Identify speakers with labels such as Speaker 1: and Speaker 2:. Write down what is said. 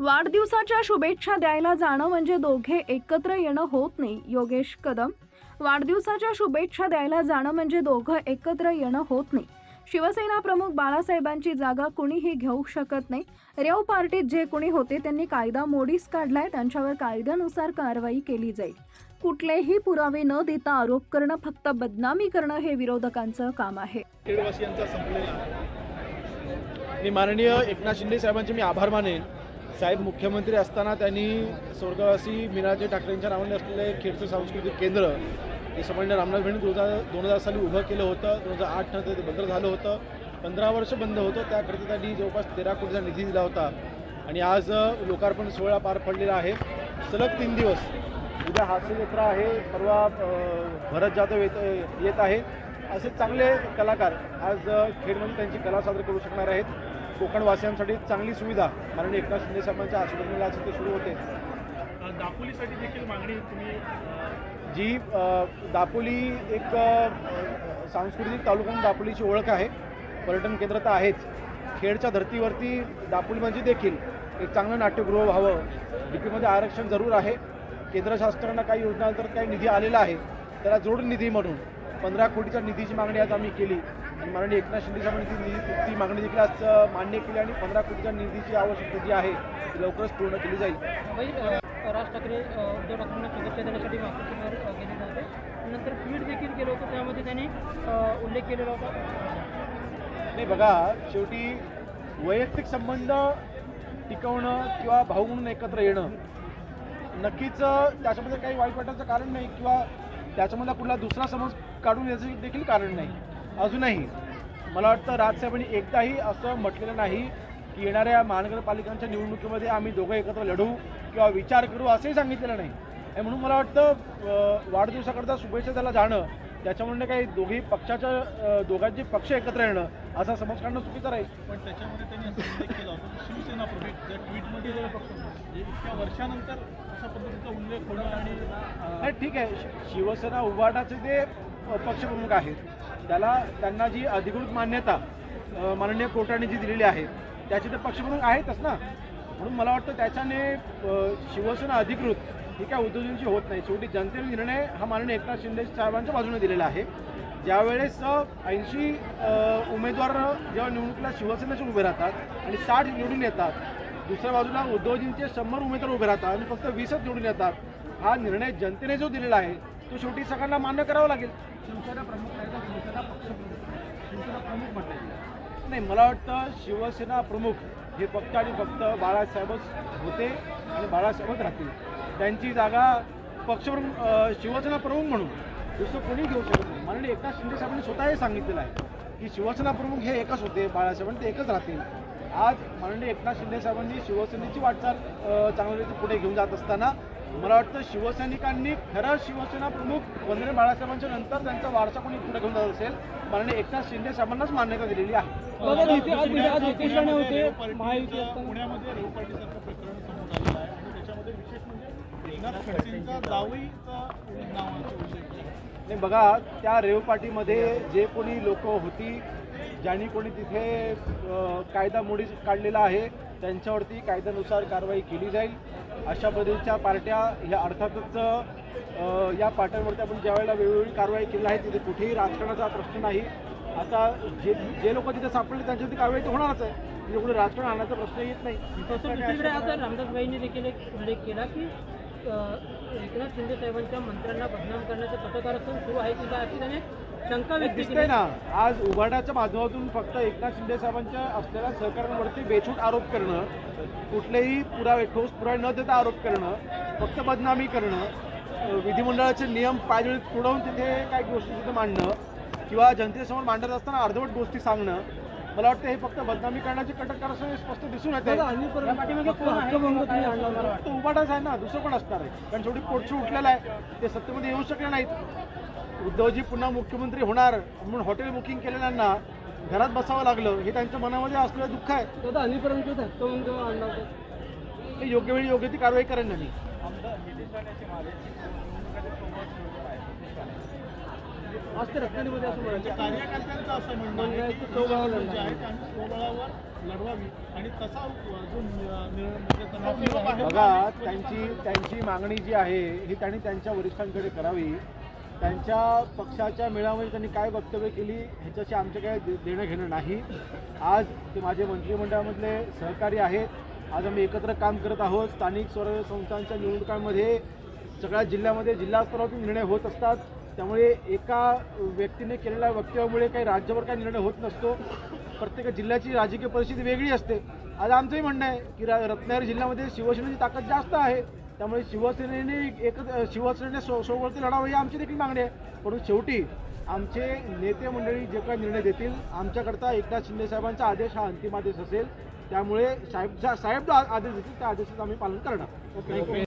Speaker 1: वाढदिवसाच्या शुभेच्छा द्यायला जाणं म्हणजे दोघे एकत्र येणं होत नाही योगेश कदम. वाढदिवसाच्या शुभेच्छा द्यायला जाणं म्हणजे दोघं एकत्र येणं होत नाही. शिवसेना प्रमुख बाळासाहेबांची जागा कुणीही घेऊ शकत नाही. रेव पार्टीत जे कुणी होते त्यांनी कायदा मोडीस काढलाय त्यांच्यावर कायद्यानुसार कारवाई केली जाईल. कुठलेही पुरावे न देता आरोप करणं फक्त बदनामी करणं हे विरोधकांचं काम आहे.
Speaker 2: माननीय एकनाथ शिंदे साहेबांचे मी आभार मानेन. साहेब मुख्यमंत्री असताना त्यांनी स्वर्गवासी मीनाजी ठाकरेंच्या नावाने असलेले खेडचं सांस्कृतिक केंद्र हे सन्मान्य रामनाथ भेंडी दोन हजार दोन हजार साली उभं केलं होतं. दोन हजार आठ नंतर ते बंद झालं होतं. पंधरा वर्ष बंद होतं. त्याकरिता त्यांनी जवळपास तेरा कोटीचा निधी दिला होता. आणि आज लोकार्पण सोहळा पार पडलेला आहे. सलग तीन दिवस. उद्या हास्य जत्रा आहे. परवा भरत जाधव येत येत आहे असे चांगले कलाकार आज खेडमध्ये त्यांची कला सादर करू शकणार आहेत. कोकणवासियांसाठी चांगली सुविधा माननीय एकनाथ शिंदे साहेबांच्या आशीर्वादाने आज ते सुरू होते.
Speaker 3: दापोलीसाठी देखील मागणी तुम्ही
Speaker 2: जी दापोली एक सांस्कृतिक तालुका दापोलीची ओळख आहे. पर्यटन केंद्र तर आहेच. खेडच्या धर्तीवरती दापोलीमध्ये देखील एक चांगलं नाट्यगृह व्हावं डीपीमध्ये आरक्षण जरूर आहे. केंद्र शासनानं काही योजनांतर्गत काही निधी आलेला आहे. त्याला जोड निधी म्हणून पंधरा कोटीच्या निधीची मागणी आज आम्ही केली. आणि माननीय एकनाथ शिंदे साहेबांनी ती निधी ती मागणी देखील आज मान्य केली आणि पंधरा कोटीच्या निधीची आवश्यकता जी आहे ती लवकरच पूर्ण केली जाईल.
Speaker 4: राज ठाकरे उद्धव ठाकरेंना शुभेच्छा देण्यासाठी मातोश्रीवर अ, गेलेले होते. नंतर ट्विट देखील केलं होतं त्यामध्ये त्यांनी उल्लेख केलेला होता.
Speaker 2: नाही बघा शेवटी वैयक्तिक संबंध टिकवणं किंवा भाऊ म्हणून एकत्र येणं नक्कीच त्याच्यामध्ये काही वाईट वाटायचं कारण नाही किंवा त्याच्यामधला कुठला दुसरा समज काढून याचं देखील कारण नाही. अजूनही मला वाटतं राजसाहेबांनी एकदाही असं म्हटलेलं नाही की येणाऱ्या महानगरपालिकांच्या निवडणुकीमध्ये आम्ही दोघं एकत्र लढू किंवा विचार करू असंही सांगितलेलं नाही. आणि म्हणून मला वाटतं वाढदिवसाकरता शुभेच्छा त्याला जाणं त्याच्यामुळे काही दोघी पक्षाच्या दोघांचे पक्ष एकत्र येणं असा समज काढणं चुकीचं राहील.
Speaker 3: पण त्याच्यामध्ये त्यांनी असं उल्लेख केला होता की शिवसेना प्रमुख त्या ट्विटमध्ये इतक्या वर्षानंतर अशा पद्धतीचा उल्लेख होणं आणि अं,
Speaker 2: नाही ठीक आहे. शिवसेना उभाटाचे ते अ, पक्षप्रमुख आहेत त्याला त्यांना जी अधिकृत मान्यता माननीय कोर्टाने जी दिलेली आहे त्याचे पक्ष म्हणून आहेतच ना. म्हणून मला वाटतं त्याच्याने शिवसेना अधिकृत ही काय उद्योजनची होत नाही. शेवटी जनतेने निर्णय हा माननीय एकनाथ शिंदे साहेबांच्या बाजूने दिलेला आहे. ज्यावेळेस ऐंशी उमेदवार जेव्हा निवडणुकीला शिवसेनेचे उभे राहतात आणि साठ निवडून येतात दुसऱ्या बाजूला उद्योजनचे शंभर उमेदवार उभे राहतात आणि फक्त वीसच निवडून येतात हा निर्णय जनतेने जो दिलेला आहे तो शेवटी सगळ्यांना मान्य करावं लागेल.
Speaker 3: शिवसेना प्रमुख आहे शिवसेना पक्षप्रमुख शिवसेना प्रमुख म्हटलं
Speaker 2: नाही मला वाटतं शिवसेना प्रमुख हे फक्त आणि फक्त बाळासाहेबच होते आणि बाळासाहेबच राहतील. त्यांची जागा पक्षप्रमुख शिवसेना प्रमुख म्हणून दुसरं कोणी घेऊ शकत नाही. माननीय एकनाथ शिंदे साहेबांनी स्वतः हे सांगितलेलं आहे की शिवसेना प्रमुख हे एकच होते बाळासाहेबांनी ते एकच राहतील. आज माननीय एकनाथ शिंदे साहेबांनी शिवसेनेची वाटचाल अं, चांगल्या पुढे घेऊन जात असताना मला वाटतं शिवसैनिकांनी खरं शिवसेना प्रमुख वंदने बाळासाहेबांच्या नंतर त्यांचा वारसा कोणी पुढे घेऊन जात असेल माननीय एकनाथ शिंदे साहेबांनाच मान्यता दिलेली आहे
Speaker 4: बघा, निती- आज- आज नितीश राणे होते,
Speaker 3: रेव
Speaker 4: महायुती
Speaker 3: पार्टीचं-
Speaker 4: असताना.
Speaker 3: पुण्यामध्ये रेव पार्टीसारखं प्रकरण समोर आलेलं आहे आणि त्याच्यामध्ये विशेष म्हणजे एकनाथ खडसेंचा जावईचा नावाचा विषय केला.
Speaker 2: नाही बघा त्या रेव पार्टीमध्ये जे कोणी लोक होती ज्यांनी कोणी तिथे कायदा मोडी काढलेला आहे त्यांच्यावरती कायद्यानुसार कारवाई केली जाईल. अशा पद्धतीच्या पार्ट्या ह्या अर्थातच या पार्ट्यांवरती आपण ज्या वेळेला कारवाई केली आहे तिथे कुठेही राजकारणाचा प्रश्न नाही. आता जे जे लोक तिथे सापडले त्यांच्यावरती कारवाई तर होणारच आहे. तिथे कुठे राजकारण आणण्याचा प्रश्न येत नाही.
Speaker 4: तसं दुसरीकडे आता रामदासबाईंनी देखील एक उल्लेख केला की एकनाथ शिंदे साहेबांच्या मंत्र्यांना बदनाम करण्याचं पथकारस्थान सुरू आहे की काय अशी त्याने शंका केली
Speaker 2: ना आज उभाटाच्या माध्यमातून फक्त एकनाथ शिंदे साहेबांच्या असलेल्या सहकार्यांवरती बेछूट आरोप करणं कुठलेही पुरावे ठोस पुरावे न देता आरोप करणं फक्त बदनामी करणं विधिमंडळाचे नियम पायदळीत तुडवून तिथे काही गोष्टी तिथे मांडणं किंवा जनतेसमोर मांडत असताना अर्धवट गोष्टी सांगणं मला वाटतं हे फक्त बदनामी करण्याचे कटक कारस्थान स्पष्ट दिसून येते उभाटाच आहे ना दुसरं पण असणार आहे? कारण शेवटी पोटशी उठलेला आहे ते सत्तेमध्ये येऊ शकले नाहीत. उद्धवजी पुन्हा मुख्यमंत्री होणार म्हणून हॉटेल बुकिंग केलेल्यांना घरात बसावं लागलं हे त्यांच्या मनामध्ये असलेलं दुःख आहे.
Speaker 4: दादा अलीपर्यंत
Speaker 2: योग्य वेळी योग्य ती कारवाई करेन ना मी.
Speaker 3: आमदार निलेश राणेचे मागे निवडणुकीच्या सोबत निवडून आहे निलेश राणे.
Speaker 2: आज ते रत्नागिरीमध्ये असं
Speaker 3: त्यांच्या
Speaker 2: म्हणायचं
Speaker 3: कार्यकर्त्यांचं असं म्हणणं आहे की
Speaker 2: स्वबळावर
Speaker 3: जी आहे ती आम्ही स्वबळावर लढवावी. आणि तसा जो निर्णय म्हणजे निरोप आहे तो
Speaker 2: बघा त्यांची त्यांची मागणी जी आहे ही त्यांनी त्यांच्या वरिष्ठांकडे करावी. त्यांच्या पक्षाच्या मेळाव्यामध्ये त्यांनी काय वक्तव्य केली ह्याच्याशी आमचं काय दे- देणं घेणं नाही. आज ते माझे मंत्रिमंडळामधले सहकारी आहेत. आज आम्ही एकत्र काम करत आहोत. स्थानिक स्वराज्य संस्थांच्या निवडणुकांमध्ये सगळ्या जिल्ह्यामध्ये जिल्हास्तरावरती निर्णय होत असतात. त्यामुळे एका व्यक्तीने केलेल्या वक्तव्यामुळे काही राज्यावर काही निर्णय होत नसतो. प्रत्येक जिल्ह्याची राजकीय परिस्थिती वेगळी असते. आज आमचंही म्हणणं आहे की रत्नागिरी जिल्ह्यामध्ये शिवसेनेची ताकद जास्त आहे. त्यामुळे शिवसेनेने एकत्र शिवसेनेने सो सोबत लढावं ही आमची देखील मागणी आहे. परंतु शेवटी आमचे नेते मंडळी जे काही निर्णय देतील आमच्याकरता एकनाथ शिंदे साहेबांचा आदेश हा अंतिम आदेश असेल. त्यामुळे साहेब साहेब जो आदेश देतील त्या आदेशाचं आम्ही पालन करणार.